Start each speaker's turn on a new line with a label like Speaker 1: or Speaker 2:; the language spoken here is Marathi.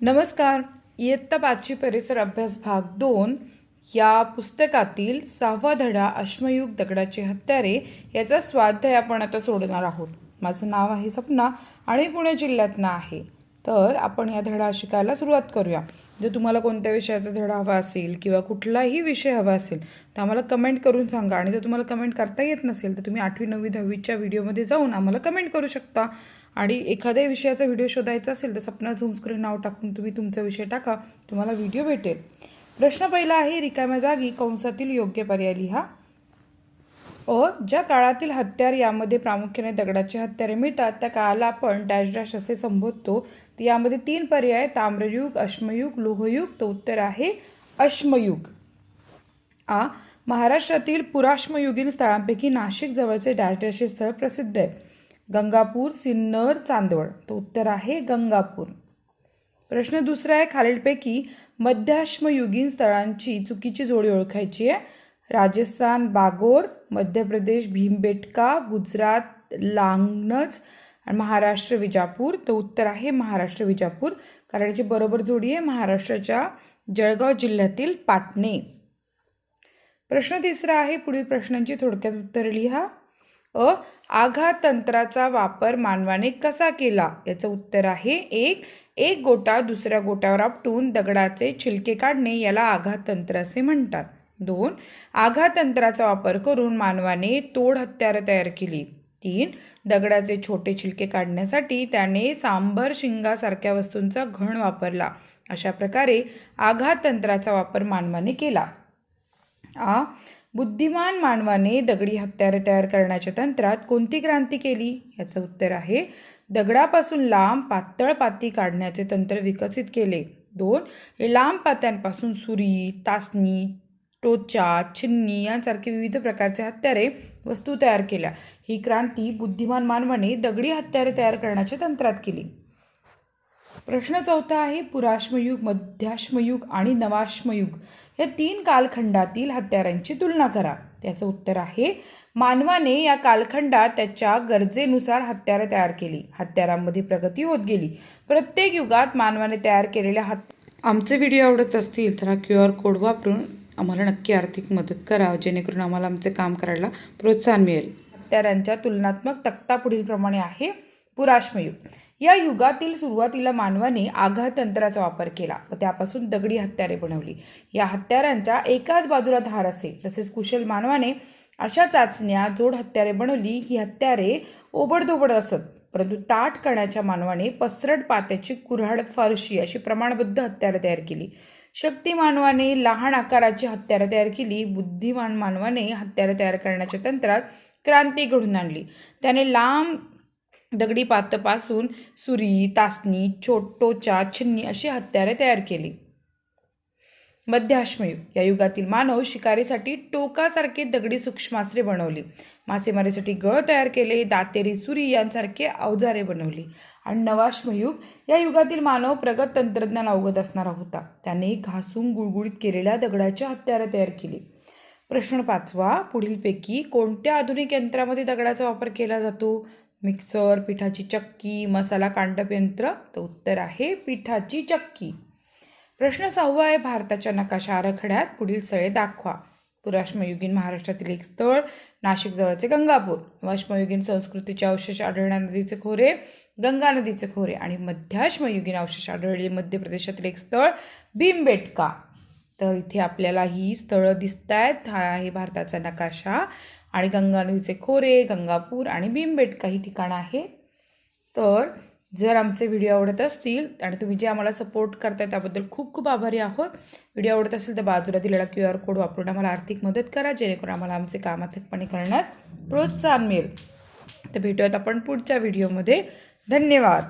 Speaker 1: नमस्कार. इयत्ता पाचवी परिसर अभ्यास भाग दोन या पुस्तकातील सहावा धडा अश्मयुग दगडाची हत्यारे याचा स्वाध्याय आपण आता सोडणार आहोत. माझं नाव आहे सपना आणि पुणे जिल्ह्यातनं आहे. तर आपण या धडा शिकायला सुरुवात करूया. जर तुम्हाला कोणत्या विषयाचा धडा हवा असेल किंवा कुठलाही विषय हवा असेल तर आम्हाला कमेंट करून सांगा. आणि जर तुम्हाला कमेंट करता येत नसेल तर तुम्ही आठवी नववी दहावीच्या व्हिडिओमध्ये जाऊन आम्हाला कमेंट करू शकता. आणि एखाद्या विषयाचा व्हिडिओ शोधायचा असेल तर सपना झूम स्क्रीन नाव टाकून तुम्ही तुमचा विषय टाका तुम्हाला व्हिडिओ भेटेल. प्रश्न पहिला आहे रिकाम्या जागी कंसातील योग्य पर्याय लिहा. अ ज्या काळातील हत्यार यामध्ये प्रामुख्याने दगडाचे हत्यारे मिळतात त्या काळाला आपण डॅश डॅश असे संबोधतो. तर यामध्ये तीन पर्याय ताम्रयुग अश्मयुग लोहयुग. तर उत्तर आहे अश्मयुग. आ महाराष्ट्रातील पुराश्मयुगीन स्थळांपैकी नाशिक जवळचे डॅश डॅश हे स्थळ प्रसिद्ध आहे. गंगापूर सिन्नर चांदवड. तर उत्तर आहे गंगापूर. प्रश्न दुसरा आहे खालीलपैकी मध्याश्मयुगीन स्थळांची चुकीची जोडी ओळखायची आहे. राजस्थान बागोर मध्य प्रदेश भीमबेटका गुजरात लांगनच आणि महाराष्ट्र विजापूर. तर उत्तर आहे महाराष्ट्र विजापूर. कारण याची बरोबर जोडी आहे महाराष्ट्राच्या जळगाव जिल्ह्यातील पाटणे. प्रश्न तिसरा आहे पुढील प्रश्नांची थोडक्यात उत्तर लिहा. अ आघात तंत्राचा वापर मानवाने कसा केला? याचं उत्तर आहे एक एक गोटा दुसऱ्या गोट्यावर आपटून दगडाचे छिलके काढणे याला आघात तंत्र असे म्हणतात. दोन आघात तंत्राचा वापर करून मानवाने तोड हत्यारं तयार केली. तीन दगडाचे छोटे छिलके काढण्यासाठी त्याने सांबर शिंगासारख्या वस्तूंचा घण वापरला. अशा प्रकारे आघात तंत्राचा वापर मानवाने केला. आ बुद्धिमान मानवाने दगडी हत्यारे तयार करण्याच्या तंत्रात कोणती क्रांती केली? याचं उत्तर आहे दगडापासून लांब पातळ पाती काढण्याचे तंत्र विकसित केले. दोन हे लांब पात्यांपासून सुरी तासणी टोचा छिन्नी यांसारखे विविध प्रकारचे हत्यारे वस्तू तयार केल्या. ही क्रांती बुद्धिमान मानवाने दगडी हत्यारे तयार करण्याच्या तंत्रात केली. प्रश्न चौथा आहे पुराश्मयुग मध्याश्मयुग आणि नवाश्मयुग. या तीन कालखंडातील हत्यारांची तुलना करा. त्याचं उत्तर आहे मानवाने या कालखंडात त्याच्या गरजेनुसार हत्यारं तयार केली. हत्यारांमध्ये प्रगती होत गेली. प्रत्येक युगात मानवाने तयार केलेल्या हत आमचे व्हिडिओ आवडत असतील तर हा क्यू आर कोड वापरून आम्हाला नक्की आर्थिक मदत करा जेणेकरून आम्हाला आमचे काम करायला प्रोत्साहन मिळेल. हत्यारांच्या तुलनात्मक तक्ता पुढीलप्रमाणे आहे. पुराश्मयुग. या युगातील सुरुवातीला मानवाने आघात तंत्राचा वापर केला व त्यापासून दगडी हत्यारे बनवली. या हत्यारांच्या एकाच बाजूला धार असेल तसेच कुशल मानवाने अशा चाचण्या जोड हत्यारे बनवली ही हत्यारे ओबडधोबड असत परंतु ताट करण्याच्या मानवाने पसरट पात्याची कुऱ्हाड फारशी अशी प्रमाणबद्ध हत्यारं तयार केली. शक्ती मानवाने लहान आकाराची हत्यारं तयार केली बुद्धिमान मानवाने हत्यारं तयार करण्याच्या तंत्रात क्रांती घडून आणली. त्याने लांब दगडी पातपासून सुरी तासनी छोटोचा छिन्नी अशी हत्यारे तयार केली. मध्याश्मयुग या युगातील मानव शिकारीसाठी टोकासारखे दगडी सूक्ष्मास्त्रे बनवली. मासेमारीसाठी गळ तयार केले दातेरी सुरी यांसारखे अवजारे बनवली. आणि नवाश्मयुग या युगातील मानव प्रगत तंत्रज्ञान अवगत असणारा होता. त्याने घासून गुळगुळीत केलेल्या दगडाच्या हत्यारे तयार केली. प्रश्न पाचवा पुढीलपैकी कोणत्या आधुनिक यंत्रामध्ये दगडाचा वापर केला जातो? मिक्सर पिठाची चक्की मसाला कांडप यंत्र तर उत्तर आहे पिठाची चक्की. प्रश्न सहावा आहे भारताच्या नकाशा आराखड्यात. पुढील स्थळे दाखवा. पुराश्मयुगीन महाराष्ट्रातील एक स्थळ नाशिक जवळचे गंगापूर. वाश्मयुगीन संस्कृतीचे अवशेष आढळणार नदीचे खोरे गंगा नदीचे खोरे आणि मध्याश्मयुगीन अवशेष आढळले. मध्य प्रदेशातील एक स्थळ भीमबेटका. तर इथे आपल्याला ही स्थळं दिसत आहेत हा आहे भारताचा नकाशा आणि गंगा नदीचे खोरे गंगापूर आणि भीमबेटका ही ठिकाणं आहेत. तर जर आमचे व्हिडिओ आवडत असतील आणि तुम्ही जे आम्हाला सपोर्ट करताय त्याबद्दल खूप खूप आभारी आहोत. व्हिडिओ आवडत असेल तर बाजूला दिलेला क्यू आर कोड वापरून आम्हाला आर्थिक मदत करा जेणेकरून आम्हाला आमचे काम अथकपणे करण्यास प्रोत्साहन मिळेल. तर भेटूयात आपण पुढच्या व्हिडिओमध्ये. धन्यवाद.